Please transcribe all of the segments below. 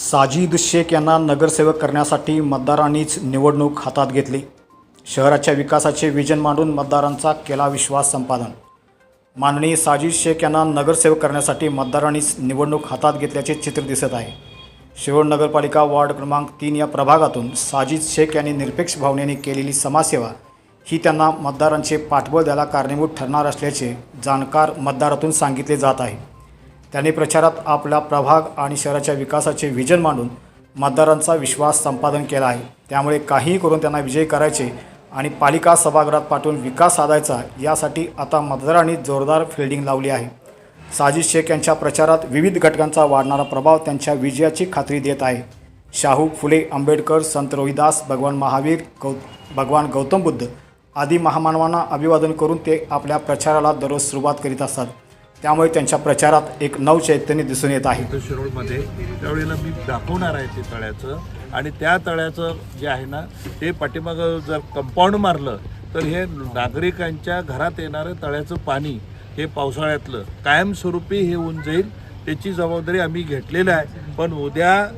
साजिद शेख यांना नगरसेवक करण्यासाठी मतदारांनीच निवडणूक हातात घेतली. शहराच्या विकासाचे विजन मांडून मतदारांचा केला विश्वास संपादन. माननीय साजिद शेख यांना नगरसेवक करण्यासाठी मतदारांनीच निवडणूक हातात घेतल्याचे चित्र दिसत आहे. शिरोळ नगरपालिका वार्ड क्रमांक तीन या प्रभागातून साजिद शेख यांनी निरपेक्ष भावनेने केलेली समाजसेवा ही त्यांना मतदारांचे पाठबळ द्यायला कारणीभूत ठरणार असल्याचे जाणकार मतदारातून सांगितले जात आहे. त्यांनी प्रचारात आपला प्रभाग आणि शहराच्या विकासाचे विजन मांडून मतदारांचा विश्वास संपादन केला आहे. त्यामुळे काहीही करून त्यांना विजयी करायचे आणि पालिका सभागृहात पाठवून विकास साधायचा यासाठी आता मतदारांनी जोरदार फिल्डिंग लावली आहे. साजिद शेख यांच्या प्रचारात विविध घटकांचा वाढणारा प्रभाव त्यांच्या विजयाची खात्री देत आहे. शाहू फुले आंबेडकर संत रोहिदास भगवान महावीर गौ भगवान गौतम बुद्ध आदी महामानवांना अभिवादन करून ते आपल्या प्रचाराला दररोज सुरुवात करीत असतात. त्यामुळे त्यांच्या प्रचारात एक नवचैतन्य दिसून येत आहे. शिरोळमध्ये त्यावेळेला मी दाखवणार आहे ते तळ्याचं आणि त्या तळ्याचं जे आहे ना ते पाठीमागं जर कंपाऊंड मारलं तर हे नागरिकांच्या घरात येणारं तळ्याचं पाणी हे पावसाळ्यातलं कायमस्वरूपी हे होऊन जाईल त्याची जबाबदारी आम्ही घेतलेली आहे. पण उद्या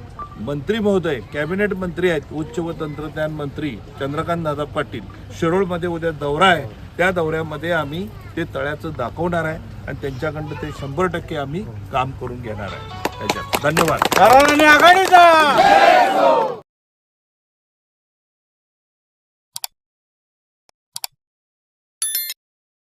मंत्री महोदय कॅबिनेट मंत्री आहेत उच्च व तंत्रज्ञान मंत्री चंद्रकांत दादा पाटील. शिरोळमध्ये उद्या दौरा आहे. त्या दौऱ्यामध्ये आम्ही ते तळ्याचं दाखवणार आहे आणि त्यांच्याकडनं ते शंभर टक्के आम्ही काम करून घेणार आहे. त्याच्यात धन्यवाद. आघाडीचा